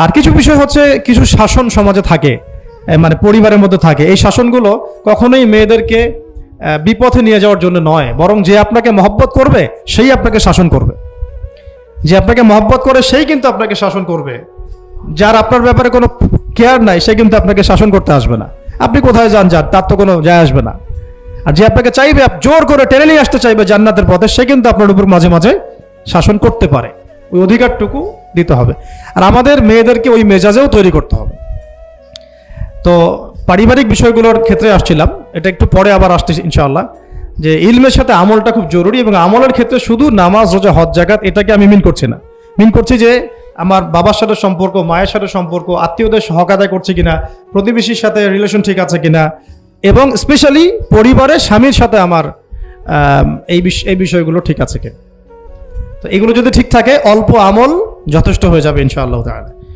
আর কিছু বিষয় হচ্ছে, কিছু শাসন সমাজে থাকে মানে পরিবারের মধ্যে থাকে। এই শাসনগুলো কখনোই মেয়েদেরকে বিপথে নিয়ে যাওয়ার জন্য নয়, বরং যে আপনাকে মহব্বত করবে, সেই আপনাকে শাসন করবে। যে আপনাকে মহব্বত করে, সেই কিন্তু আপনাকে শাসন করবে। যার আপনার ব্যাপারে কোনো কেয়ার নাই, সে কিন্তু আপনাকে শাসন করতে আসবে না। আপনি কোথায় যান যান তার তো কোনো যায় আসবে না। আর যে আপনাকে চাইবে জোর করে টেনে নিয়ে আসতে চাইবে জান্নাতের পথে, সে কিন্তু আপনার উপর মাঝে মাঝে শাসন করতে পারে। ওই অধিকারটুকু দিতে হবে। আর আমাদের মেয়েদেরকে ওই মেজাজেও তৈরি করতে হবে। তো পারিবারিক বিষয়গুলোর ক্ষেত্রে আসছিলাম। এটা একটু পরে আবার আসতেছি ইনশাআল্লাহ। যে ইলমের সাথে আমলটা খুব জরুরি এবং আমলের ক্ষেত্রে শুধু নামাজ, রোজা, হজ জাকাত এটাকে আমি মিন করছি না। মিন করছি যে আমার বাবার সাথে সম্পর্ক, মায়ের সাথে সম্পর্ক, আত্মীয়দের সহক আদায় করছে কিনা, প্রতিবেশীর সাথে রিলেশন ঠিক আছে কিনা এবং স্পেশালি পরিবারের স্বামীর সাথে আমার এই বিষয়গুলো ঠিক আছে কিনা। তো এগুলো যদি ঠিক থাকে অল্প আমল যথেষ্ট হয়ে যাবে ইনশাআল্লাহ তাআলা।